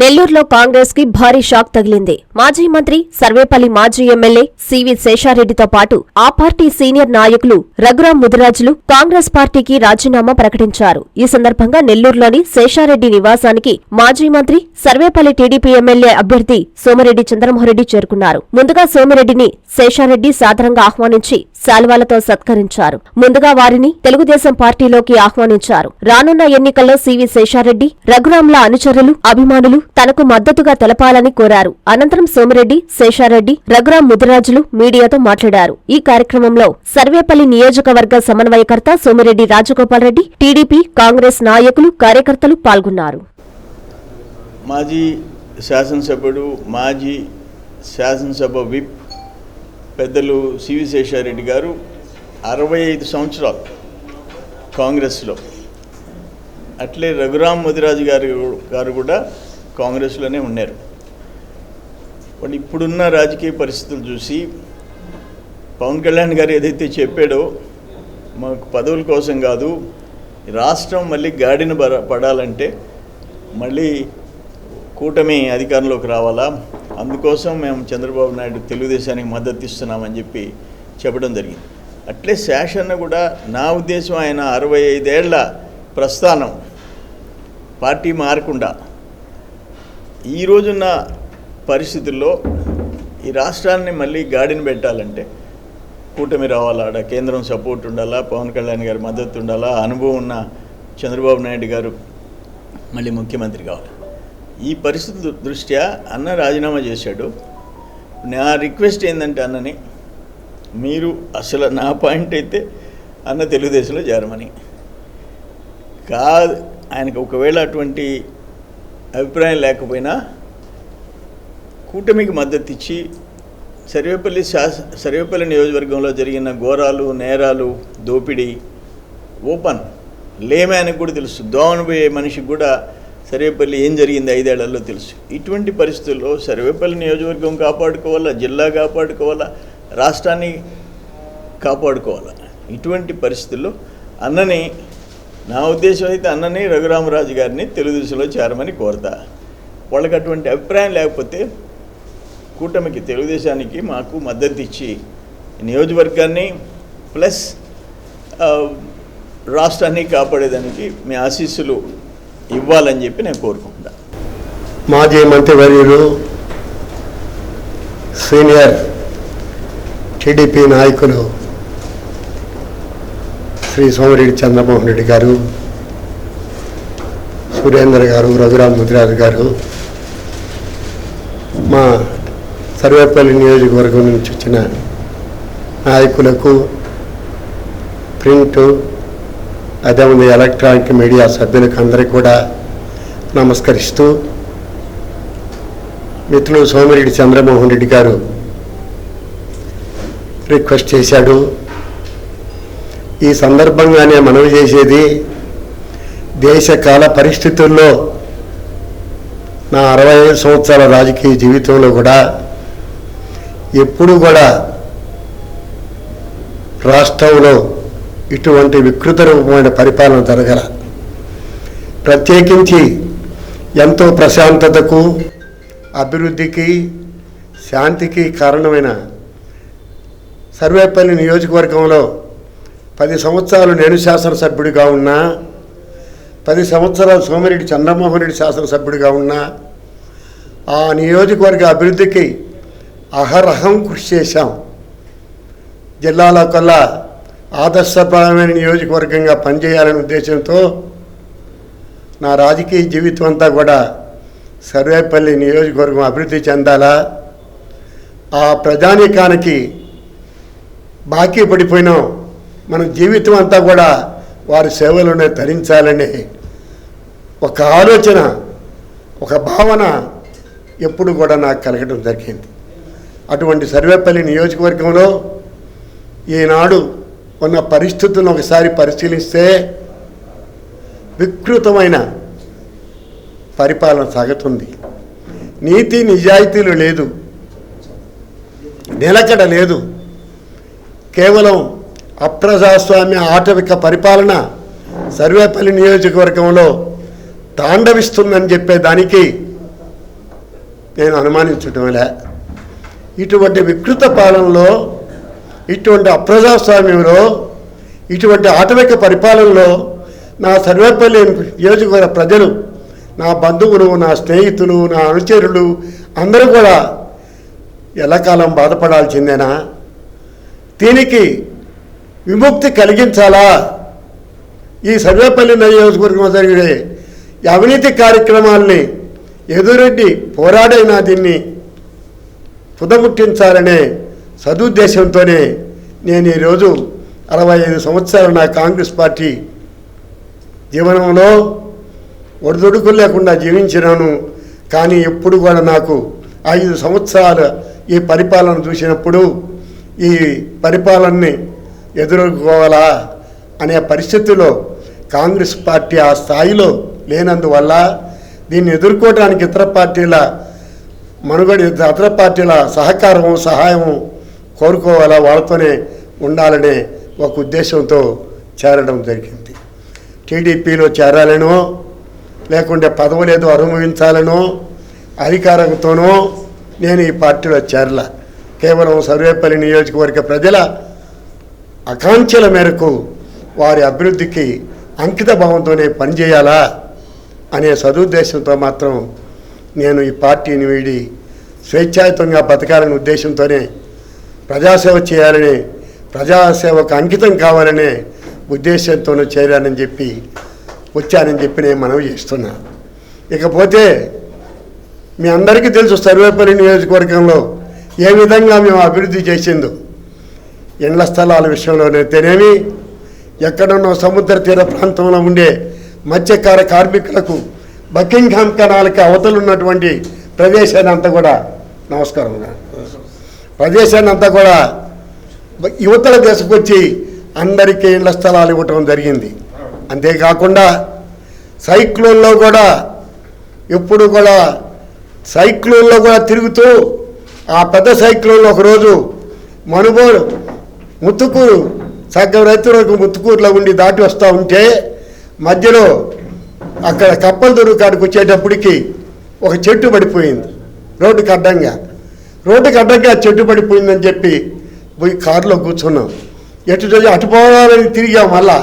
నెల్లూరులో కాంగ్రెస్కి భారీ షాక్ తగిలింది. మాజీ మంత్రి సర్వేపల్లి మాజీ ఎమ్మెల్యే సివి శేషారెడ్డితో పాటు ఆ పార్టీ సీనియర్ నాయకులు రఘురాం ముదిరాజులు కాంగ్రెస్ పార్టీకి రాజీనామా ప్రకటించారు. ఈ సందర్భంగా నెల్లూరులోని శేషారెడ్డి నివాసానికి మాజీ మంత్రి సర్వేపల్లి టీడీపీ ఎమ్మెల్యే అభ్యర్థి సోమిరెడ్డి చంద్రమోహరెడ్డి చేరుకున్నారు. ముందుగా సోమిరెడ్డిని శేషారెడ్డి సాదరంగా ఆహ్వానించి శాల్వాలతో సత్కరించారు. ముందుగా వారిని తెలుగుదేశం పార్టీలోకి ఆహ్వానించారు. రానున్న ఎన్నికల్లో సివి శేషారెడ్డి రఘురాంల అనుచరులు అభిమానులు తనకు మద్దతుగా తెలపాలని కోరారు. అనంతరం సోమిరెడ్డి శేషారెడ్డి రఘురాం ముదిరాజులు మీడియాతో మాట్లాడారు. ఈ కార్యక్రమంలో సర్వేపల్లి నియోజకవర్గ సమన్వయకర్త సోమిరెడ్డి రాజగోపాల్ రెడ్డి టీడీపీ కాంగ్రెస్ నాయకులు కార్యకర్తలు పాల్గొన్నారు. మాజీ శాసనసభ్యుడు మాజీ శాసనసభ విప్ పెద్దలు సివి శేషారెడ్డి గారు అరవై ఐదు సంవత్సరాలు కాంగ్రెస్లో. అట్లే రఘురామ్ ముదిరాజు గారు గారు కూడా కాంగ్రెస్లోనే ఉన్నారు. వాళ్ళు ఇప్పుడున్న రాజకీయ పరిస్థితులు చూసి పవన్ కళ్యాణ్ గారు ఏదైతే చెప్పాడో మాకు పదవుల కోసం కాదు రాష్ట్రం మళ్ళీ గాడిన పడాలంటే మళ్ళీ కూటమి అధికారంలోకి రావాలా? అందుకోసం మేము చంద్రబాబు నాయుడు తెలుగుదేశానికి మద్దతు ఇస్తున్నామని చెప్పి చెప్పడం జరిగింది. అట్లే శాసన కూడా నా ఉద్దేశం ఆయన అరవై ఐదేళ్ళ ప్రస్థానం పార్టీ మారకుండా ఈ రోజున్న పరిస్థితుల్లో ఈ రాష్ట్రాన్ని మళ్ళీ గాడిని పెట్టాలంటే కూటమి రావాలా ఆడ కేంద్రం సపోర్ట్ ఉండాలా పవన్ కళ్యాణ్ గారి మద్దతు ఉండాలా అనుభవం ఉన్న చంద్రబాబు నాయుడు గారు మళ్ళీ ముఖ్యమంత్రి కావాలి. ఈ పరిస్థితి దృష్ట్యా అన్న రాజీనామా చేశాడు. నా రిక్వెస్ట్ ఏంటంటే అన్నని మీరు అసలు నా పాయింట్ అయితే అన్న తెలుగుదేశంలో చేరమని. కాదు ఆయనకు ఒకవేళ అటువంటి అభిప్రాయం లేకపోయినా కూటమికి మద్దతు ఇచ్చి సర్వేపల్లి శాస సర్వేపల్లి నియోజకవర్గంలో జరిగిన ఘోరాలు నేరాలు దోపిడీ ఓపెన్ లేమ్యానికి కూడా తెలుసు. దోమనిపోయే మనిషికి కూడా సర్వేపల్లి ఏం జరిగింది ఐదేళ్ళలో తెలుసు. ఇటువంటి పరిస్థితుల్లో సర్వేపల్లి నియోజకవర్గం కాపాడుకోవాలా? జిల్లా కాపాడుకోవాలా? రాష్ట్రాన్ని కాపాడుకోవాలా? ఇటువంటి పరిస్థితుల్లో అన్నని నా ఉద్దేశం అయితే అన్నని రఘురామరాజు గారిని తెలుగుదేశంలో చేరమని కోరతా. వాళ్ళకి అటువంటి అభిప్రాయం లేకపోతే కూటమికి తెలుగుదేశానికి మాకు మద్దతు ఇచ్చి నియోజకవర్గాన్ని ప్లస్ రాష్ట్రాన్ని కాపాడేదానికి మీ ఆశీస్సులు ఇవ్వాలని చెప్పి నేను కోరుకుంటా. మాజీ మంత్రివర్యులు సీనియర్ టీడీపీ నాయకులు శ్రీ సోమిరెడ్డి చంద్రమోహన్ రెడ్డి గారు సురేందర్ గారు రఘురామ్ ముదిరాజు గారు మా సర్వేపల్లి నియోజకవర్గం నుంచి వచ్చిన నాయకులకు ప్రింట్ అదేవిధంగా ఎలక్ట్రానిక్ మీడియా సభ్యులకు అందరికీ కూడా నమస్కరిస్తూ మిత్రులు సోమిరెడ్డి చంద్రమోహన్ రెడ్డి గారు రిక్వెస్ట్ చేశాడు. ఈ సందర్భంగానే మనవి చేసేది దేశకాల పరిస్థితుల్లో నా అరవై ఐదు సంవత్సరాల రాజకీయ జీవితంలో కూడా ఎప్పుడు కూడా రాష్ట్రంలో ఇటువంటి వికృత రూపమైన పరిపాలన జరగల. ప్రత్యేకించి ఎంతో ప్రశాంతతకు అభివృద్ధికి శాంతికి కారణమైన సర్వేపల్లి నియోజకవర్గంలో పది సంవత్సరాలు నేను శాసనసభ్యుడిగా ఉన్నా పది సంవత్సరాలు సోమిరెడ్డి చంద్రమోహన్ రెడ్డి శాసనసభ్యుడిగా ఉన్నా ఆ నియోజకవర్గ అభివృద్ధికి అహరహం కృషి చేశాం. జిల్లాలో కల్లా ఆదర్శపరమైన నియోజకవర్గంగా పనిచేయాలనే ఉద్దేశంతో నా రాజకీయ జీవితం అంతా కూడా సర్వేపల్లి నియోజకవర్గం అభివృద్ధి చెందాలా ఆ ప్రజానీకానికి బాకీ పడిపోయినాం. మన జీవితం అంతా కూడా వారి సేవలోనే తరించాలని ఒక ఆలోచన ఒక భావన ఎప్పుడు కూడా నాకు కలగడం జరిగింది. అటువంటి సర్వేపల్లి నియోజకవర్గంలో ఈనాడు ఉన్న పరిస్థితులను ఒకసారి పరిశీలిస్తే వికృతమైన పరిపాలన సాగుతుంది. నీతి నిజాయితీలు లేదు. నిలకడ లేదు. కేవలం అప్రజాస్వామ్య ఆటవిక పరిపాలన సర్వేపల్లి నియోజకవర్గంలో తాండవిస్తుందని చెప్పేదానికి నేను అనుమానించటం లే. ఇటువంటి వికృత పాలనలో ఇటువంటి అప్రజాస్వామ్యంలో ఇటువంటి ఆటవిక పరిపాలనలో నా సర్వేపల్లి నియోజకవర్గ ప్రజలు నా బంధువులు నా స్నేహితులు నా అనుచరులు అందరూ కూడా ఎల్లకాలం బాధపడాల్సిందేనా? దీనికి విముక్తి కలిగించాలా? ఈ సర్వేపల్లి నియోజకవర్గంలో జరిగే అవినీతి కార్యక్రమాల్ని ఎదురెడ్డి పోరాడైనా దీన్ని పుదముట్టించాలనే సదుద్దేశంతోనే నేను ఈరోజు అరవై ఐదు సంవత్సరాలు నా కాంగ్రెస్ పార్టీ జీవనంలో ఒడిదుడుకులు లేకుండా జీవించినాను. కానీ ఎప్పుడు కూడా నాకు ఐదు సంవత్సరాల ఈ పరిపాలన చూసినప్పుడు ఈ పరిపాలనని ఎదుర్కోవాలా అనే పరిస్థితిలో కాంగ్రెస్ పార్టీ ఆ స్థాయిలో లేనందువల్ల దీన్ని ఎదుర్కోవడానికి ఇతర పార్టీల మనుగడ ఇతర పార్టీల సహకారము సహాయము కోరుకోవాలా వాళ్ళతోనే ఉండాలనే ఒక ఉద్దేశంతో చేరడం జరిగింది. టీడీపీలో చేరాలనో లేకుంటే పదవులేదో అనుభవించాలనో అధికారంతోనో నేను ఈ పార్టీలో చేరల. కేవలం సర్వేపల్లి నియోజకవర్గ ప్రజల ఆకాంక్షల మేరకు వారి అభివృద్ధికి అంకిత భావంతోనే పనిచేయాలా అనే సదుద్దేశంతో మాత్రం నేను ఈ పార్టీని వీడి స్వేచ్ఛాయుతంగా బతకాలనే ఉద్దేశంతోనే ప్రజాసేవ చేయాలని ప్రజాసేవకు అంకితం కావాలనే ఉద్దేశంతోనూ చేరానని చెప్పి వచ్చానని చెప్పి నేను మనవి చేస్తున్నా. ఇకపోతే మీ అందరికీ తెలుసు సర్వేపల్లి నియోజకవర్గంలో ఏ విధంగా మేము అభివృద్ధి చేసిందో. ఇండ్ల స్థలాల విషయంలోనైతేనేమి ఎక్కడున్న సముద్ర తీర ప్రాంతంలో ఉండే మత్స్యకార కార్మికులకు బకింగ్హామ్ కణాలకి అవతలు ఉన్నటువంటి ప్రదేశాన్ని అంతా కూడా నమస్కారం. ప్రదేశాన్ని అంతా కూడా బ- యువతల వచ్చి అందరికీ ఇళ్ళ స్థలాలు ఇవ్వటం జరిగింది. అంతేకాకుండా సైక్లోన్లో కూడా ఎప్పుడు కూడా సైక్లోన్లో కూడా తిరుగుతూ ఆ పెద్ద సైక్లోన్లో ఒకరోజు మనుబోలు ముత్తుకూరు సగం రైతులకు ముత్తుకూరులో ఉండి దాటి వస్తూ ఉంటే మధ్యలో అక్కడ కప్పలు దొరుకు కాడికి వచ్చేటప్పటికి ఒక చెట్టు పడిపోయింది రోడ్డుకి అడ్డంగా రోడ్డుకి అడ్డంగా చెట్టు పడిపోయిందని చెప్పి పోయి కారులో కూర్చున్నాం. ఎటు చూసి అటు పోవాలని తిరిగాం మళ్ళా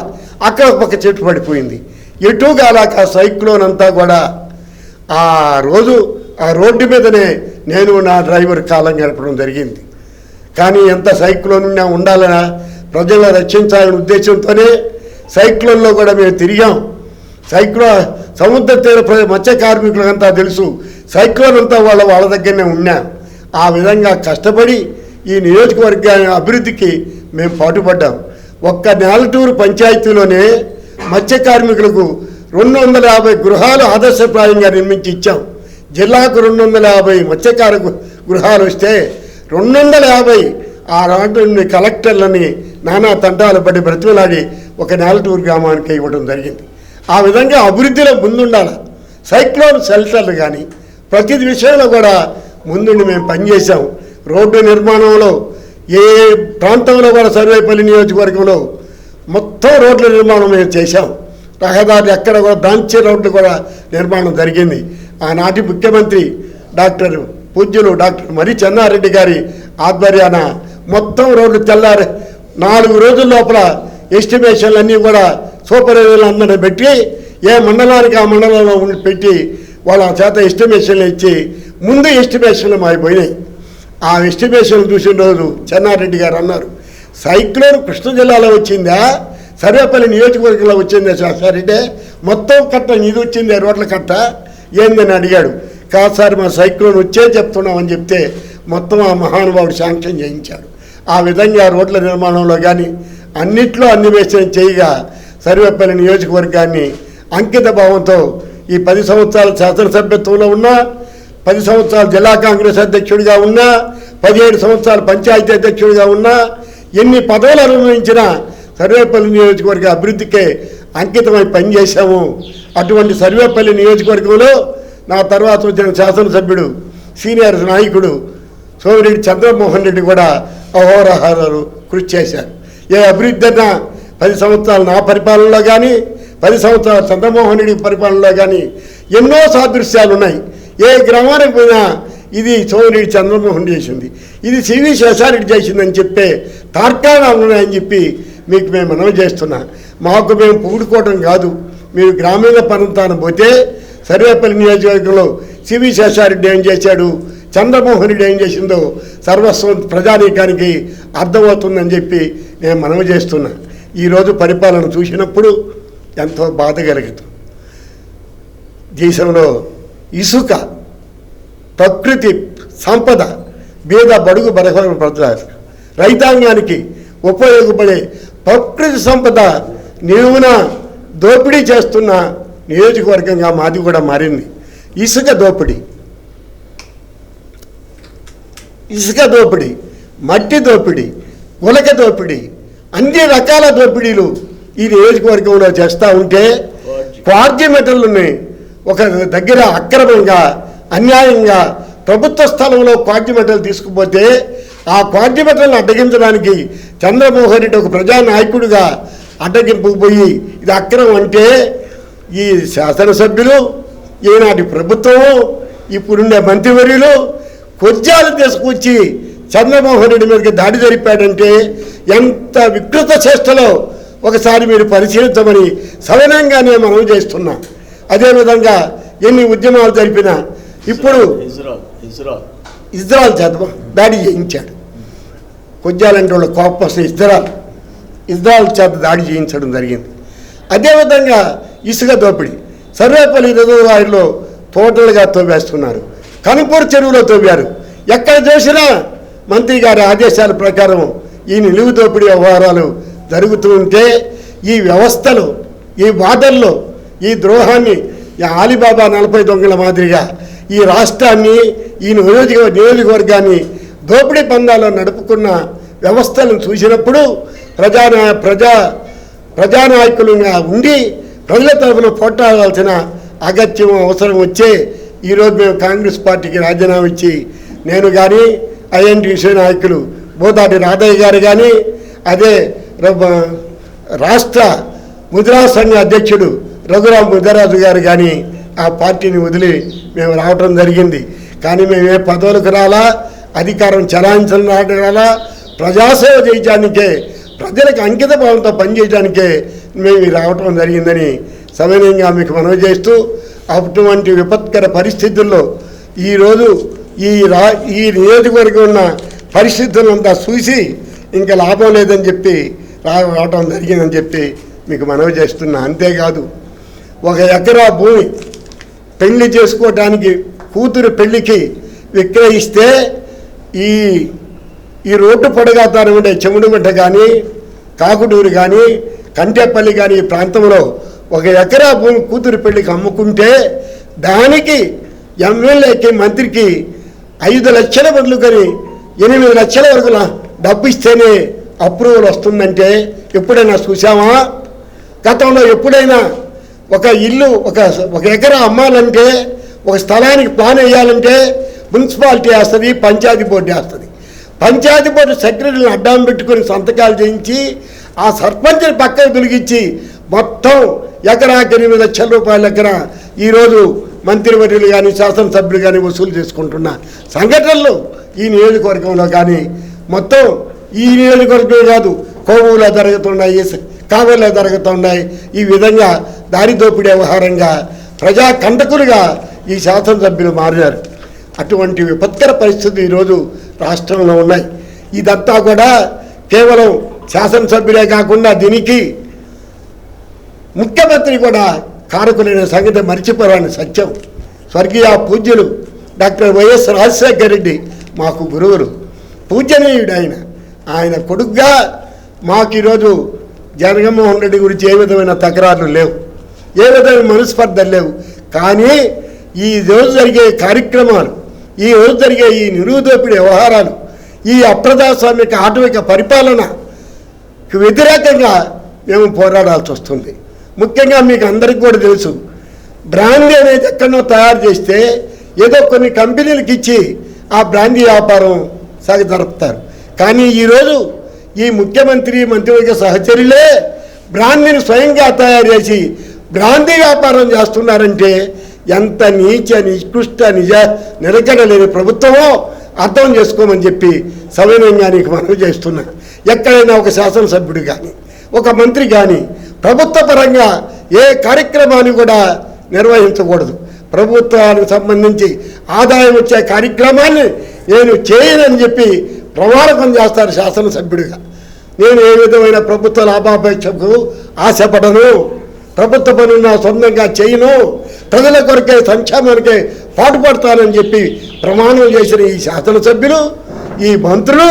అక్కడ ఒక చెట్టు పడిపోయింది. ఎటు కాలాక ఆ సైక్లోన్ అంతా కూడా ఆ రోజు ఆ రోడ్డు మీదనే నేను నా డ్రైవర్ కాలం గడపడం జరిగింది. కానీ ఎంత సైక్లోన్ ఉన్నా ఉండాలనా? ప్రజలను రక్షించాలనే ఉద్దేశంతోనే సైక్లోన్లో కూడా మేము తిరిగాం. సైక్లో సముద్ర తీర మత్స్య కార్మికులంతా తెలుసు సైక్లోన్ అంతా వాళ్ళ వాళ్ళ దగ్గరనే ఉన్నా. ఆ విధంగా కష్టపడి ఈ నియోజకవర్గాన్ని అభివృద్ధికి మేము పాటుపడ్డాం. ఒక్క నేలటూరు పంచాయతీలోనే మత్స్య కార్మికులకు రెండు వందల యాభై గృహాలు ఆదర్శప్రాయంగా నిర్మించి ఇచ్చాం. జిల్లాకు రెండు వందల యాభై మత్స్యకార గృహాలు వస్తే రెండు వందల యాభై ఆ రాష్ట్రంలోని కలెక్టర్లని నానా తంటాలు పడి బ్రతిమలాడి ఒక నేలటూరు గ్రామానికి ఇవ్వడం జరిగింది. ఆ విధంగా అభివృద్ధిలో ముందుండాలి. సైక్లోన్ షెల్టర్లు కానీ ప్రతి విషయంలో కూడా ముందుండి మేము పనిచేసాం రోడ్డు నిర్మాణంలో ఏ ప్రాంతంలో కూడా సర్వేపల్లి నియోజకవర్గంలో మొత్తం రోడ్ల నిర్మాణం మేము చేశాం. రహదారి ఎక్కడ కూడా బ్రాంచ్ రోడ్లు కూడా నిర్మాణం జరిగింది. ఆనాటి ముఖ్యమంత్రి డాక్టర్ పూజ్యులు డాక్టర్ మరి చెన్నారెడ్డి గారి ఆధ్వర్యాన మొత్తం రోడ్లు తెల్లారి నాలుగు రోజుల లోపల ఎస్టిమేషన్లు అన్నీ కూడా సూపర్వైజర్లు అందరిని పెట్టి ఏ మండలానికి ఆ మండలంలో ఉండి పెట్టి వాళ్ళ చేత ఎస్టిమేషన్లు ఇచ్చి ముందు ఎస్టిమేషన్లు మారిపోయినాయి. ఆ ఎస్టిమేషన్లు చూసిన రోజు చెన్నారెడ్డి గారు అన్నారు సైక్లోన్ కృష్ణా జిల్లాలో వచ్చిందా? సర్వేపల్లి నియోజకవర్గంలో వచ్చిందా శాస్త్రారెడ్డి మొత్తం కట్ట ఇది వచ్చిందే రోడ్ల కట్ట? ఏందని అడిగాడు. కాదు సార్ మా సైక్లోన్ వచ్చే చెప్తున్నామని చెప్తే మొత్తం ఆ మహానుభావుడు శాంక్షన్ చేయించాడు. ఆ విధంగా రోడ్ల నిర్మాణంలో కానీ అన్నిట్లో అన్నివేశం చేయగా సర్వేపల్లి నియోజకవర్గాన్ని అంకిత భావంతో ఈ పది సంవత్సరాల శాసనసభ్యత్వంలో ఉన్నా పది సంవత్సరాలు జిల్లా కాంగ్రెస్ అధ్యక్షుడిగా ఉన్నా పదిహేడు సంవత్సరాలు పంచాయతీ అధ్యక్షుడిగా ఉన్నా ఎన్ని పదవులు అనుభవించినా సర్వేపల్లి నియోజకవర్గ అభివృద్ధికే అంకితమై పనిచేశాము. అటువంటి సర్వేపల్లి నియోజకవర్గంలో నా తర్వాత వచ్చిన శాసనసభ్యుడు సీనియర్ నాయకుడు సోమిరెడ్డి చంద్రమోహన్ రెడ్డి కూడా అహోరహారాలు కృషి చేశారు. ఏ అభివృద్ధి అన్నా పది సంవత్సరాలు నా పరిపాలనలో కానీ పది సంవత్సరాలు చంద్రమోహన్ రెడ్డి పరిపాలనలో కానీ ఎన్నో సాదృశ్యాలు ఉన్నాయి. ఏ గ్రామానికి పోయినా ఇది సోమిరెడ్డి చంద్రమోహన్ చేసింది. ఇది సివి శేషారెడ్డి చేసిందని చెప్పే తార్కాణాలు ఉన్నాయని చెప్పి మీకు మేము మనవి చేస్తున్నా. మాకు మేము పూడుకోవడం కాదు. మీరు గ్రామీణ ప్రాంతాన్ని పోతే సర్వేపల్లి నియోజకవర్గంలో సివి శేషారెడ్డి ఏం చేశాడు చంద్రమోహన్ రెడ్డి ఏం చేసిందో సర్వస్వం ప్రజానీకానికి అర్థమవుతుందని చెప్పి నేను మనవి చేస్తున్నా. ఈరోజు పరిపాలన చూసినప్పుడు ఎంతో బాధ కలుగుతుంది దేశంలో ఇసుక ప్రకృతి సంపద బీద బడుగు బలహీన ప్రజలు రైతాంగానికి ఉపయోగపడే ప్రకృతి సంపద నిలువున దోపిడీ చేస్తున్న నియోజకవర్గంగా మాది కూడా మారింది. ఇసుక దోపిడీ. ఇసుక దోపిడీ మట్టి దోపిడీ గులక దోపిడీ అన్ని రకాల దోపిడీలు ఈ నియోజకవర్గంలో చేస్తూ ఉంటే క్వార్జీ మెటల్ని ఒక దగ్గర అక్రమంగా అన్యాయంగా ప్రభుత్వ స్థలంలో క్వార్జీ మెటల్ తీసుకుపోతే ఆ క్వార్జీ మెటల్ని అడ్డగించడానికి చంద్రమోహన్ రెడ్డి ఒక ప్రజానాయకుడిగా అడ్డగింపుకు పోయి ఇది అక్రమం అంటే ఈ శాసనసభ్యులు ఈనాటి ప్రభుత్వం ఇప్పుడుండే మంత్రివర్యులు కొజ్జాలు తీసుకొచ్చి చంద్రమోహన్ రెడ్డి మీదకి దాడి జరిపాడంటే ఎంత వికృత చేష్టలో ఒకసారి మీరు పరిశీలించమని సవనంగానే మనం చేస్తున్నాం. అదేవిధంగా ఎన్ని ఉద్యమాలు జరిపినా ఇప్పుడు ఇజ్రాల్ ఇజ్రాల్ చేత దాడి చేయించాడు. కొజ్జాలంటే వాళ్ళ కోపం వస్తే ఇజ్రాయల్ ఇజ్రాయల్ చేత దాడి చేయించడం జరిగింది. అదేవిధంగా ఇసుక దోపిడీ. సర్వేపల్లి రిజర్వాయర్లో టోటల్గా తవ్వేస్తున్నారు కనుపూర్ చెరువులో తోవారు ఎక్కడ చూసినా మంత్రి గారి ఆదేశాల ప్రకారం ఈ నిలువు దోపిడీ వ్యవహారాలు జరుగుతూ ఉంటే ఈ వ్యవస్థలో ఈ బాధల్లో ఈ ద్రోహాన్ని ఈ ఆలిబాబా నలభై దొంగల మాదిరిగా ఈ రాష్ట్రాన్ని ఈ నియోజక నియోజకవర్గాన్ని దోపిడీ పందాలో నడుపుకున్న వ్యవస్థలను చూసినప్పుడు ప్రజా ప్రజా ప్రజానాయకులుగా ఉండి ప్రజల తరఫున పోట్లాడాల్సిన అగత్యం అవసరం వచ్చే ఈరోజు మేము కాంగ్రెస్ పార్టీకి రాజీనామా ఇచ్చి నేను కానీ ఐఎన్టీసీ నాయకులు బోదాటి రాధయ్య గారు కానీ అదే ర- రాష్ట్ర ముద్రా సంఘ అధ్యక్షుడు రఘురామ్ ముద్దరాజు గారు కానీ ఆ పార్టీని వదిలి మేము రావటం జరిగింది. కానీ మేము ఏ పదవులకు రాలా అధికారం చలాయించడం రాలా ప్రజాసేవ చేయడానికే ప్రజలకు అంకిత భావంతో పనిచేయడానికే మేము రావటం జరిగిందని సమయంగా మీకు మనవి చేస్తూ అటువంటి విపత్కర పరిస్థితుల్లో ఈరోజు ఈ రా ఈ నియోజకవర్గం ఉన్న పరిస్థితులంతా చూసి ఇంకా లాభం లేదని చెప్పి రా రావటం జరిగిందని చెప్పి మీకు మనవి చేస్తున్నా. అంతేకాదు ఒక ఎకరా భూమి పెళ్ళి చేసుకోవటానికి కూతురు పెళ్ళికి విక్రయిస్తే ఈ ఈ రోడ్డు పొడగాతాను ఉండే చెముడుగుంట కానీ కాకుడూరు కానీ కంటేపల్లి కానీ ఈ ప్రాంతంలో ఒక ఎకరా భూమి కూతురు పెళ్ళికి అమ్ముకుంటే దానికి ఎమ్మెల్యేకి మంత్రికి ఐదు లక్షల బదులుకొని ఎనిమిది లక్షల వరకు డబ్బు ఇస్తేనే అప్రూవల్ వస్తుందంటే ఎప్పుడైనా చూసామా గతంలో ఎప్పుడైనా ఒక ఇల్లు ఒక ఒక ఎకరా అమ్మాలంటే ఒక స్థలానికి ప్లాన్ వేయాలంటే మున్సిపాలిటీ వేస్తుంది పంచాయతీ బోర్డు వేస్తుంది. పంచాయతీ బోర్డు సెక్రటరీని అడ్డం పెట్టుకొని సంతకాలు చేయించి ఆ సర్పంచ్ని పక్కకు తొలగించి మొత్తం ఎకరాకి ఎనిమిది లక్షల రూపాయల దగ్గర ఈరోజు మంత్రివర్యులు కానీ శాసనసభ్యులు కానీ వసూలు చేసుకుంటున్న సంఘటనలు ఈ నియోజకవర్గంలో కానీ మొత్తం ఈ నియోజకవర్గమే కాదు కోవులో జరుగుతున్నాయి కావేలో జరుగుతున్నాయి. ఈ విధంగా దారి దోపిడీ వ్యవహారంగా ప్రజా కంటకులుగా ఈ శాసనసభ్యులు మారినారు. అటువంటి విపత్కర పరిస్థితి ఈరోజు రాష్ట్రంలో ఉన్నాయి. ఇదంతా కూడా కేవలం శాసనసభ్యులే కాకుండా దీనికి ముఖ్యమంత్రి కూడా కారకులైన సంగతి మర్చిపోరాని సత్యం. స్వర్గీయ పూజ్యులు డాక్టర్ వైఎస్ రాజశేఖర రెడ్డి మాకు గురువులు. పూజనీయుడు ఆయన ఆయన కొడుగ్గా మాకు ఈరోజు జగన్మోహన్ రెడ్డి గురించి ఏ విధమైన తకరారులు లేవు. ఏ విధమైన మనస్పర్ధలు లేవు. కానీ ఈ రోజు జరిగే కార్యక్రమాలు ఈ రోజు జరిగే ఈ నిరుదోపిడి వ్యవహారాలు ఈ అప్రజాస్వామిక ఆటవిక పరిపాలన వ్యతిరేకంగా మేము పోరాడాల్సి వస్తుంది. ముఖ్యంగా మీకు అందరికీ కూడా తెలుసు బ్రాందీ అనేది ఎక్కడో తయారు చేస్తే ఏదో కొన్ని కంపెనీలకు ఇచ్చి ఆ బ్రాందీ వ్యాపారం సాగి జరుపుతారు. కానీ ఈరోజు ఈ ముఖ్యమంత్రి మంత్రివర్గ సహచరులే బ్రాందీని స్వయంగా తయారు చేసి బ్రాందీ వ్యాపారం చేస్తున్నారంటే ఎంత నీచ నికృష్ట నిజ నిలకడ లేని ప్రభుత్వమో అర్థం చేసుకోమని చెప్పి సవినయంగా నీకు మనవి చేస్తున్నా. ఎక్కడైనా ఒక శాసనసభ్యుడు కానీ ఒక మంత్రి కానీ ప్రభుత్వ పరంగా ఏ కార్యక్రమాన్ని కూడా నిర్వహించకూడదు. ప్రభుత్వానికి సంబంధించి ఆదాయం వచ్చే కార్యక్రమాన్ని నేను చేయనని చెప్పి ప్రమాణకం చేస్తారు శాసనసభ్యుడిగా. నేను ఏ విధమైన ప్రభుత్వ లాభాపేక్షకు ఆశపడను. ప్రభుత్వ పనులు నా సొంతంగా చేయను. ప్రజల కొరకే సంక్షేమానికే పాటుపడతానని చెప్పి ప్రమాణం చేసిన ఈ శాసనసభ్యులు ఈ మంత్రులు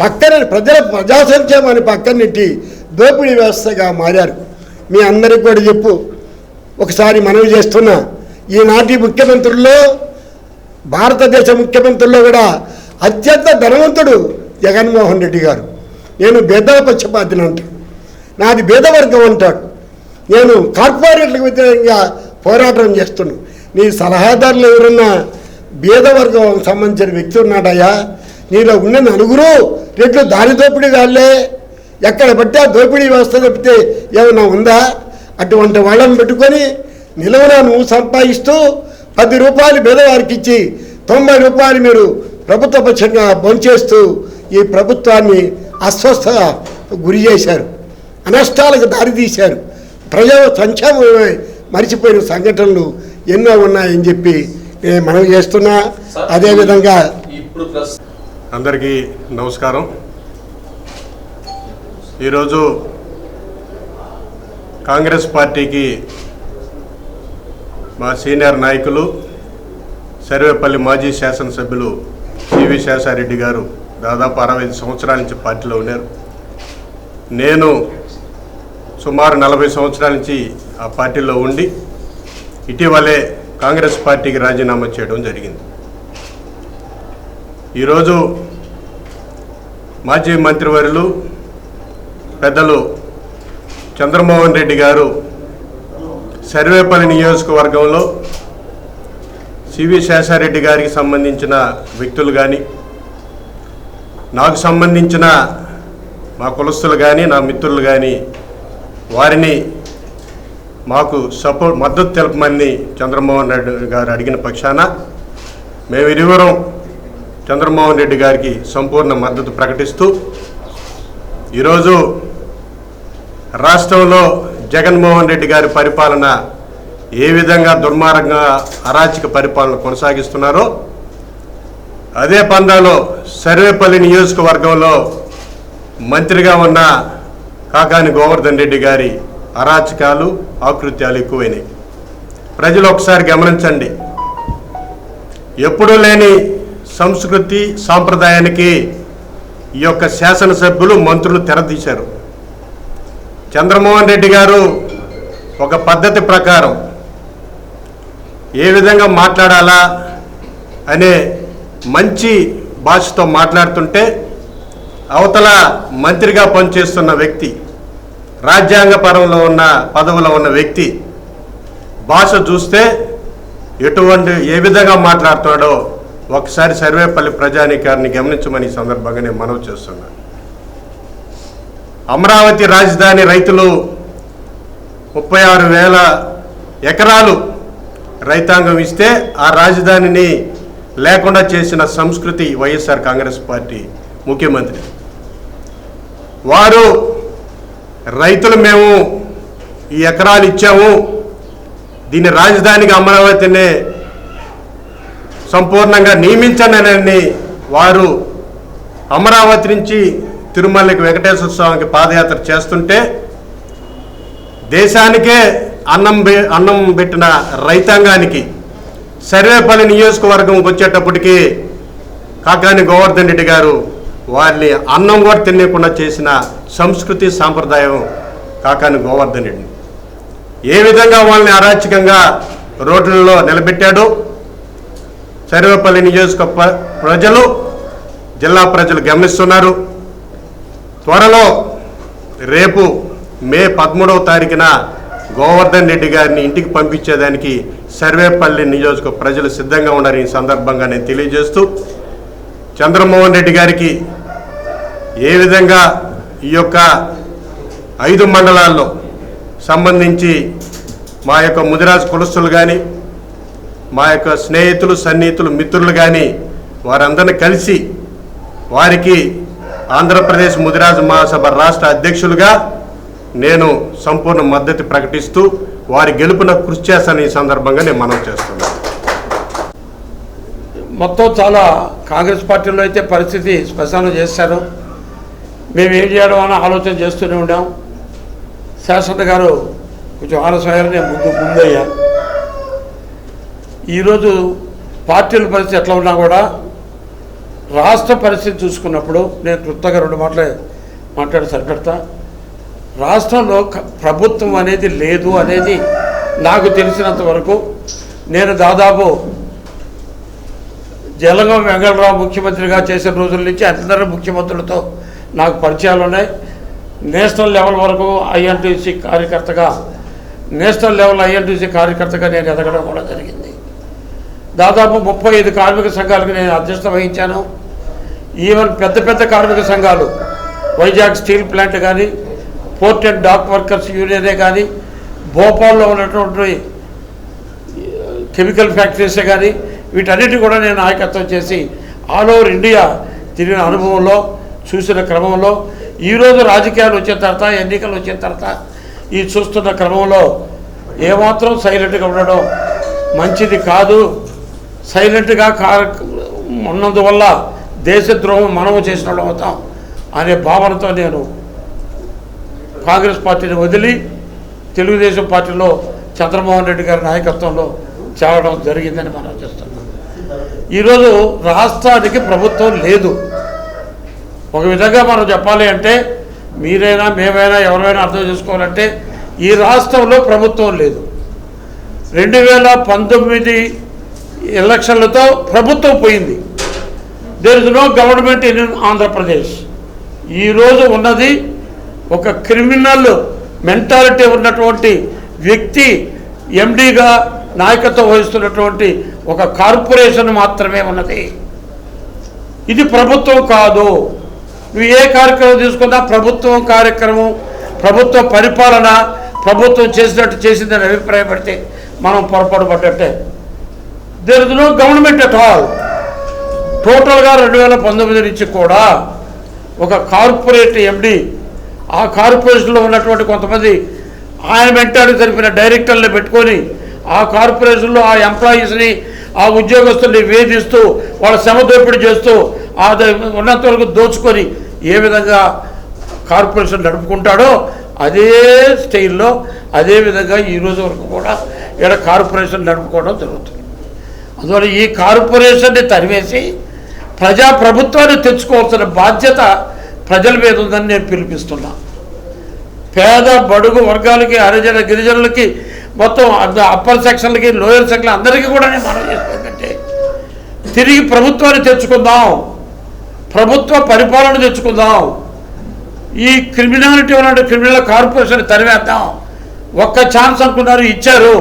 పక్కన ప్రజల ప్రజా సంక్షేమాన్ని పక్కనెట్టి దోపిడీ వ్యవస్థగా మారారు. మీ అందరికి కూడా చెప్పు. ఒకసారి మనవి చేస్తున్నా ఈనాటి ముఖ్యమంత్రుల్లో భారతదేశ ముఖ్యమంత్రుల్లో కూడా అత్యంత ధనవంతుడు జగన్మోహన్ రెడ్డి గారు. నేను బేదల పక్షపాతిని అంటాడు నాది బేదవర్గం అంటాడు. నేను కార్పొరేట్లకు వ్యతిరేకంగా పోరాటం చేస్తున్నాను నీ సలహాదారులు ఎవరన్నా బేదవర్గం సంబంధించిన వ్యక్తి ఉన్నాడయ్యా? నీలో ఉన్న నలుగురు రెట్లు దారి దోపిడీ వాళ్ళే. ఎక్కడ పట్టే ఆ దోపిడీ వ్యవస్థ తప్పితే ఏమైనా ఉందా? అటువంటి వాళ్ళని పెట్టుకొని నిలవన నువ్వు సంపాదిస్తూ పది రూపాయలు పేదవారికి ఇచ్చి తొంభై రూపాయలు మీరు ప్రభుత్వ పక్షంగా భోంచేస్తూ ఈ ప్రభుత్వాన్ని అస్వస్థ గురి చేశారు. అనష్టాలకు దారితీశారు ప్రజల సంక్షేమమే మరిచిపోయిన సంఘటనలు ఎన్నో ఉన్నాయని చెప్పి నేను మనవి చేస్తున్నా. అదేవిధంగా అందరికీ నమస్కారం. ఈరోజు కాంగ్రెస్ పార్టీకి మా సీనియర్ నాయకులు సర్వేపల్లి మాజీ శాసనసభ్యులు సివి శేషారెడ్డి గారు దాదాపు అరవై ఐదు సంవత్సరాల నుంచి పార్టీలో ఉన్నారు. నేను సుమారు నలభై సంవత్సరాల నుంచి ఆ పార్టీలో ఉండి ఇటీవలే కాంగ్రెస్ పార్టీకి రాజీనామా చేయడం జరిగింది. ఈరోజు మాజీ మంత్రివర్యులు పెద్దలు చంద్రమోహన్ రెడ్డి గారు సర్వేపల్లి నియోజకవర్గంలో సివి శేషారెడ్డి గారికి సంబంధించిన వ్యక్తులు కానీ నాకు సంబంధించిన మా కులస్తులు కానీ నా మిత్రులు కానీ వారిని మాకు సపోర్ట్ మద్దతు తెలపమని చంద్రమోహన్ రెడ్డి గారు అడిగిన పక్షాన మేము ఇరువురం చంద్రమోహన్ రెడ్డి గారికి సంపూర్ణ మద్దతు ప్రకటిస్తూ ఈరోజు రాష్ట్రంలో జగన్మోహన్ రెడ్డి గారి పరిపాలన ఏ విధంగా దుర్మార్గంగా అరాచక పరిపాలన కొనసాగిస్తున్నారో అదే పందాలో సర్వేపల్లి నియోజకవర్గంలో మంత్రిగా ఉన్న కాకాని గోవర్ధన్ రెడ్డి గారి అరాచకాలు ఆకృత్యాలు ఎక్కువైనాయి. ప్రజలు ఒకసారి గమనించండి. ఎప్పుడూ లేని సంస్కృతి సాంప్రదాయానికి ఈ యొక్క శాసనసభ్యులు మంత్రులు తెరదీశారు చంద్రమోహన్ రెడ్డి గారు ఒక పద్ధతి ప్రకారం ఏ విధంగా మాట్లాడాలా అనే మంచి భాషతో మాట్లాడుతుంటే అవతల మంత్రిగా పనిచేస్తున్న వ్యక్తి రాజ్యాంగ పరంలో ఉన్న పదవిలో ఉన్న వ్యక్తి భాష చూస్తే ఎటువంటి ఏ విధంగా మాట్లాడుతున్నాడో ఒకసారి సర్వేపల్లి ప్రజానీకారిని గమనించమని ఈ సందర్భంగా నేను మనవి చేస్తున్నాను అమరావతి రాజధాని రైతులు ముప్పై ఆరు వేల ఎకరాలు రైతాంగం ఇస్తే ఆ రాజధానిని లేకుండా చేసిన సంస్కృతి వైఎస్ఆర్ కాంగ్రెస్ పార్టీ ముఖ్యమంత్రి. వారు రైతులు మేము ఈ ఎకరాలు ఇచ్చాము. దీన్ని రాజధానిగా అమరావతిని సంపూర్ణంగా నియమించనని వారు అమరావతి నుంచి తిరుమలకి వెంకటేశ్వర స్వామికి పాదయాత్ర చేస్తుంటే దేశానికే అన్నం అన్నం పెట్టిన రైతాంగానికి సర్వేపల్లి నియోజకవర్గంకి వచ్చేటప్పటికి కాకాని గోవర్ధన్ రెడ్డి గారు వారిని అన్నం కూడా తినేకుండా చేసిన సంస్కృతి సాంప్రదాయం కాకాని గోవర్ధన్ రెడ్డి. ఏ విధంగా వాళ్ళని అరాచకంగా రోడ్లలో నిలబెట్టాడు? సర్వేపల్లి నియోజక ప్రజలు జిల్లా ప్రజలు గమనిస్తున్నారు. త్వరలో రేపు మే పదమూడవ తారీఖున గోవర్ధన్ రెడ్డి గారిని ఇంటికి పంపించేదానికి సర్వేపల్లి నియోజక ప్రజలు సిద్ధంగా ఉన్నారు ఈ సందర్భంగా నేను తెలియజేస్తూ చంద్రమోహన్ రెడ్డి గారికి ఏ విధంగా ఈ యొక్క ఐదు మండలాల్లో సంబంధించి మా యొక్క ముదిరాజు కులస్తులు కానీ మా యొక్క స్నేహితులు సన్నిహితులు మిత్రులు కానీ వారందరిని కలిసి వారికి ఆంధ్రప్రదేశ్ ముదిరాజు మహాసభ రాష్ట్ర అధ్యక్షులుగా నేను సంపూర్ణ మద్దతు ప్రకటిస్తూ వారి గెలుపున కృషి చేస్తాను ఈ సందర్భంగా నేను మనం చేస్తున్నాను. మొత్తం చాలా కాంగ్రెస్ పార్టీలో అయితే పరిస్థితి శ్మశానం చేశారు. మేము ఏం చేయడం అని ఆలోచన చేస్తూనే ఉన్నాం శాశ్వత గారు కొంచెం ఆలస్యం నేను ముందు ముందయ్యా. ఈరోజు పార్టీల పరిస్థితి ఎట్లా ఉన్నా కూడా రాష్ట్ర పరిస్థితి చూసుకున్నప్పుడు నేను క్లుప్తంగా రెండు మాటలే మాట్లాడి సరిపెడతా. రాష్ట్రంలో క- ప్రభుత్వం అనేది లేదు అనేది నాకు తెలిసినంత వరకు నేను దాదాపు జలగం వెంకటరావు ముఖ్యమంత్రిగా చేసిన రోజుల నుంచి అందరూ ముఖ్యమంత్రులతో నాకు పరిచయాలు ఉన్నాయి. నేషనల్ లెవెల్ వరకు ఐఎన్టీసీ కార్యకర్తగా నేషనల్ లెవెల్ ఐఎన్టీసీ కార్యకర్తగా నేను ఎదగడం కూడా జరిగింది. దాదాపు ముప్పై ఐదు కార్మిక సంఘాలకు నేను అధ్యక్షత వహించాను. ఈవెన్ పెద్ద పెద్ద కార్మిక సంఘాలు వైజాగ్ స్టీల్ ప్లాంట్ కానీ పోర్ట్ అండ్ డాక్ వర్కర్స్ యూనియనే కానీ భోపాల్లో ఉన్నటువంటి కెమికల్ ఫ్యాక్టరీసే కానీ వీటన్నిటి కూడా నేను నాయకత్వం చేసి ఆల్ ఓవర్ ఇండియా తిరిగిన అనుభవంలో చూసిన క్రమంలో ఈరోజు రాజకీయాలు వచ్చిన తర్వాత ఎన్నికలు వచ్చిన తర్వాత ఈ చూస్తున్న క్రమంలో ఏమాత్రం సైలెంట్గా ఉండడం మంచిది కాదు. సైలెంట్గా ఉన్నందువల్ల దేశద్రోహం మనము చేసిన అవుతాం అనే భావనతో నేను కాంగ్రెస్ పార్టీని వదిలి తెలుగుదేశం పార్టీలో చంద్రమోహన్ రెడ్డి గారి నాయకత్వంలో చేరడం జరిగిందని మనం చేస్తున్నాం ఈరోజు రాష్ట్రానికి ప్రభుత్వం లేదు. ఒక విధంగా మనం చెప్పాలి అంటే మీరైనా మేమైనా ఎవరైనా అర్థం చేసుకోవాలంటే ఈ రాష్ట్రంలో ప్రభుత్వం లేదు. రెండు వేల పంతొమ్మిది ఎలక్షన్లతో ప్రభుత్వం పోయింది. There is no government in Andhra Pradesh ఈరోజు ఉన్నది ఒక క్రిమినల్ మెంటాలిటీ ఉన్నటువంటి వ్యక్తి ఎండీగా నాయకత్వం వహిస్తున్నటువంటి ఒక కార్పొరేషన్ మాత్రమే ఉన్నది. ఇది ప్రభుత్వం కాదు. నువ్వు ఏ కార్యక్రమం తీసుకున్నా ప్రభుత్వం కార్యక్రమం ప్రభుత్వ పరిపాలన ప్రభుత్వం చేసినట్టు చేసిందని అభిప్రాయపడితే మనం పొరపాటు పడ్డట్టే there is no government at all టోటల్గా రెండు వేల పంతొమ్మిది నుంచి కూడా ఒక కార్పొరేట్ ఎండి ఆ కార్పొరేషన్లో ఉన్నటువంటి కొంతమంది ఆయన వెంటాడు జరిపిన డైరెక్టర్లు పెట్టుకొని ఆ కార్పొరేషన్లో ఆ ఎంప్లాయీస్ని ఆ ఉద్యోగస్తుల్ని వేధిస్తూ వాళ్ళ శ్రమ దోపిడీ చేస్తూ ఆ ద- ఉన్నంత వరకు దోచుకొని ఏ విధంగా కార్పొరేషన్ నడుపుకుంటాడో అదే స్టైల్లో అదే విధంగా ఈ రోజు వరకు కూడా ఇక్కడ కార్పొరేషన్ నడుపుకోవడం జరుగుతుంది. అందువల్ల ఈ కార్పొరేషన్ని తరివేసి ప్రజా ప్రభుత్వాన్ని తెచ్చుకోవాల్సిన బాధ్యత ప్రజల మీద ఉందని నేను పిలిపిస్తున్నా. పేద బడుగు వర్గాలకి హరిజన గిరిజనులకి మొత్తం అప్పర్ సెక్షన్లకి లోయర్ సెక్షన్ అందరికీ కూడా నేను మనం చేసేదంటే తిరిగి ప్రభుత్వాన్ని తెచ్చుకుందాం. ప్రభుత్వ పరిపాలన తెచ్చుకుందాం. ఈ క్రిమినాలిటీ ఉన్న క్రిమినల్ కార్పొరేషన్ తరివేద్దాం. ఒక్క ఛాన్స్ అనుకున్నారు ఇచ్చారు.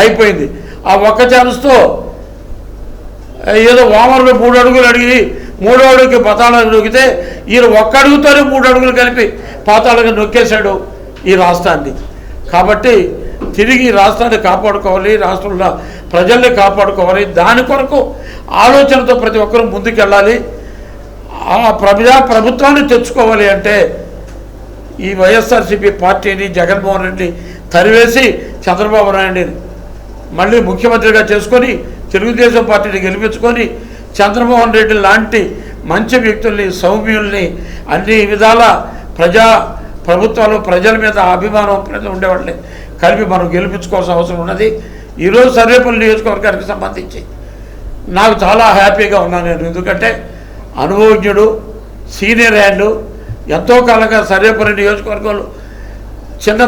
అయిపోయింది. ఆ ఒక్క ఛాన్స్తో ఏదో వామరులు మూడు అడుగులు అడిగి మూడో అడుగుకి పతాళాలు నొక్కితే ఈయన ఒక్క అడుగుతోనే మూడు అడుగులు కలిపి పాతాళంగా నొక్కేశాడు ఈ రాష్ట్రాన్ని. కాబట్టి తిరిగి రాష్ట్రాన్ని కాపాడుకోవాలి రాష్ట్రంలో ప్రజల్ని కాపాడుకోవాలి. దాని కొరకు ఆలోచనతో ప్రతి ఒక్కరూ ముందుకెళ్ళాలి. ఆ ప్రజా ప్రభుత్వాన్ని తెచ్చుకోవాలి అంటే ఈ వైఎస్ఆర్సీపీ పార్టీని జగన్మోహన్ రెడ్డి తరివేసి చంద్రబాబు నాయుడిని మళ్ళీ ముఖ్యమంత్రిగా చేసుకొని తెలుగుదేశం పార్టీని గెలిపించుకొని చంద్రమోహన్ రెడ్డి లాంటి మంచి వ్యక్తుల్ని సౌమ్యుల్ని అన్ని విధాల ప్రజా ప్రభుత్వాలు ప్రజల మీద అభిమానం ఉండేవాళ్ళని కలిపి మనం గెలిపించుకోవాల్సిన అవసరం ఉన్నది. ఈరోజు సర్వేపల్లి నియోజకవర్గానికి సంబంధించి నాకు చాలా హ్యాపీగా ఉన్నాను నేను. ఎందుకంటే అనుభవజ్ఞుడు సీనియర్ హ్యాండ్ ఎంతో కాలంగా సర్వేపల్లి నియోజకవర్గంలో చిన్న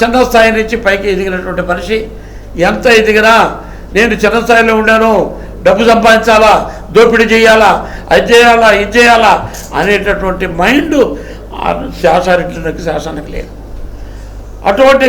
చిన్న స్థాయి నుంచి పైకి ఎదిగినటువంటి మనిషి. ఎంత ఎదిగినా నేను చిన్న స్థాయిలో ఉండాను. డబ్బు సంపాదించాలా? దోపిడీ చేయాలా? అది చేయాలా? ఇది చేయాలా? అనేటటువంటి మైండ్ శాసానికి శాసనానికి లేదు. అటువంటి